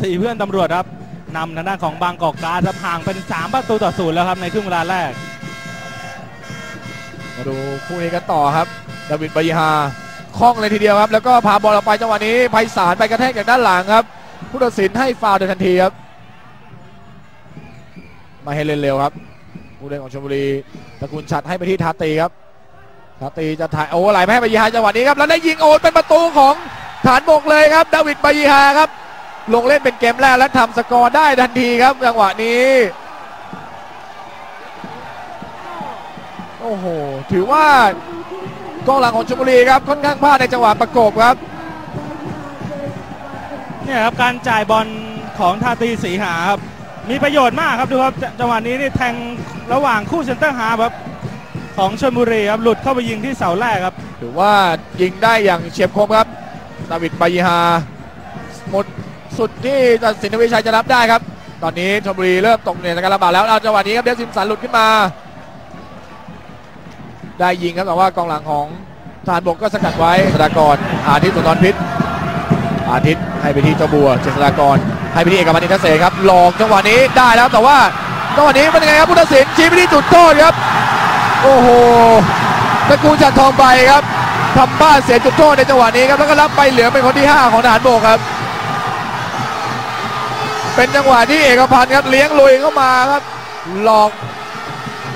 สี่เพื่อนตำรวจครับนำทางด้านของบางกอกกราสครับห่างเป็น 3 ประตูต่อศูนย์แล้วครับในครึ่งเวลาแรก มาดูคู่นี้กันต่อครับดาวิดบายฮาคล่องเลยทีเดียวครับ แล้วก็พาบอลออกไปจังหวะนี้ไพศาลไปกระแทกจากด้านหลังครับ ผู้ตัดสินให้ฟาวโดยทันทีครับ มาให้เล่นเร็วครับผู้เล่นของชลบุรีตระกูลชัดให้ไปที่ทาตีครับทาตีจะถ่ายโอ้ไหลไปให้บายฮาจังหวะนี้ครับแล้วได้ยิงโอนเป็นประตูของฐานบกเลยครับดาวิดบายฮาครับ ลงเล่นเป็นเกมแรกและทำสกอร์ได้ทันทีครับจังหวะนี้ โอ้โห ถือว่ากองหลังของชลบุรีครับค่อนข้างพลาดในจังหวะประกบครับเนี่ยครับการจ่ายบอลของทาตีสีหาครับมีประโยชน์มากครับดูครับจจังหวะนี้นี่แทงระหว่างคู่เซนเตอร์ฮาล์ฟครับของชลบุรีครับหลุดเข้าไปยิงที่เสาแรกครับถือว่ายิงได้อย่างเฉียบคมครับดาวิดบายิฮาหมด สุดที่ตัดสินวิชัยจะรับได้ครับ ตอนนี้ชลบุรีเริ่มตกเหนื่อยในการระบาดแล้วเอาจังหวะนี้ครับเดฟซิมสันหลุดขึ้นมา ได้ยิงครับแต่ว่ากองหลังของทารบกก็สกัดไว้สดากรอาทิตย์สุนทรพิษอาทิตย์ให้ไปที่เจ้าบัวเจษฎากรให้ไปที่เอกมันิทเศษครับหลอกจังหวะนี้ได้แล้วแต่ว่าจังหวะนี้เป็นยังไงครับผู้ตัดสินชี้ไปที่จุดโทษครับ โอ้โหตะกูจันทองใบครับทำบ้านเสียจุดโทษในจังหวะนี้ครับแล้วก็รับไปเหลือเป็นคนที่ 5 ของทหารบกครับ เป็นจังหวะที่เอกพันธ์ครับเลี้ยงลุยเข้ามาครับ หลอก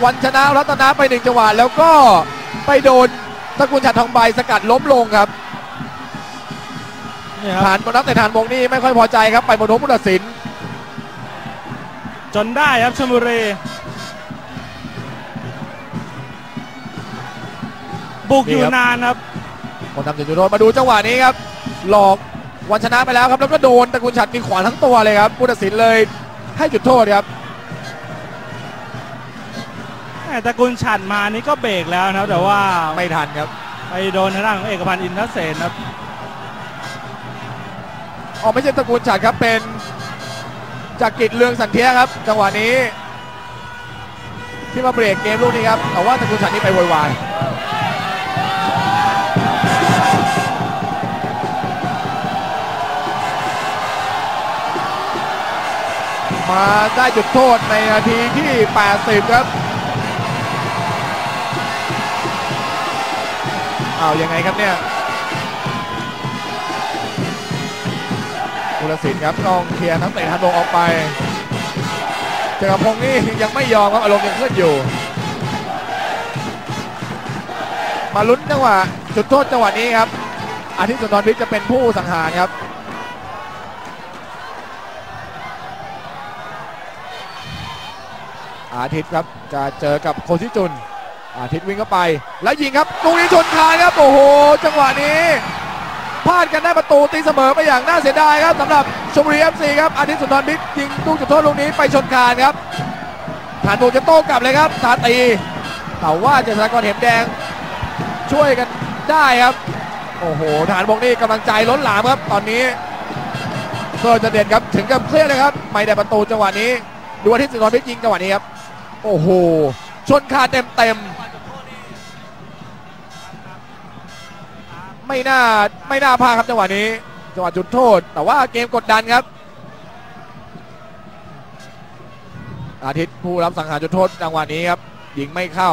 วันชนะรัตนะไปหนึ่งจังหวะแล้วก็ไปโดนตระกูลจันทองใบสกัดล้มลงครับเนี่ยครับฐานบนนักแต่ฐานบกนี่ไม่ค่อยพอใจครับไปบนโน้ผู้ตัดสินจนได้ครับชลบุรีบุกอยู่นานครับคนทำจุดโทษมาดูจังหวะนี้ครับ หลอก วันชนะไปแล้วครับแล้วก็โดนตระกูลฉัดมีขวานทั้งตัวเลยครับผู้ตัดสินเลยให้จุดโทษครับแต่ตระกุลฉันมานี่ก็เบรกแล้วนะครับแต่ว่าไม่ทันครับไปโดนทางด้านของเอกพันธ์อินทเสนครับอ๋อไม่ใช่ตระกูลฉัดครับเป็นจากกิจเรืองสันเทียครับ จังหวะนี้ ที่มาเบรกเกมลูกนี้ครับแต่ว่าตระกูลฉัดนี่ไปโวยวาย มาได้จุดโทษในนาทีที่ 80 ครับเอาวยังไงครับเนี่ยกุลสินครับต้องเคลียร์ทั้งเตะทันโบกออกไปเจกรพงศ์นี่ยังไม่ยอมครับอารมณ์ยังขึ้นอยู่ มาลุ้นจังหวะจุดโทษจังหวะนี้ครับอาทิตย์สุนทรพิษจะเป็นผู้สังหารครับ อาทิตย์ครับจะเจอกับโคชิจุน อาทิตย์วิ่งเข้าไป แล้วยิงครับตรงนี้ชนคานครับโอ้โห จังหวะนี้พลาดกันได้ประตูตีเสมอไปอย่างน่าเสียดายครับสำหรับชมบุรีเอฟซีครับอาทิตย์สุนทรพิษยิงลูกจุดโทษลูกนี้ไปชนคานครับฐานบุกจะโต้กลับเลยครับทาตีแต่ว่าเจษฎากรเห็มแดง ช่วยกันได้ครับ โอ้โหฐานบกนี่กำลังใจล้นหลามครับ ตอนนี้เพื่อจะเด็ดครับถึงกับเครียดเลยครับ ไม่ได้ประตูจังหวะนี้ดูอาทิตย์สุนทรพิษยิงจังหวะนี้ครับ โอ้โห ชนคาเต็มเต็มๆไม่น่าไม่น่าพลาดครับจังหวะนี้จังหวะจุดโทษ แต่ว่าเกมกดดันครับ อาทิตย์ผู้รับสังหารจุดโทษจังหวะนี้ครับยิงไม่เข้า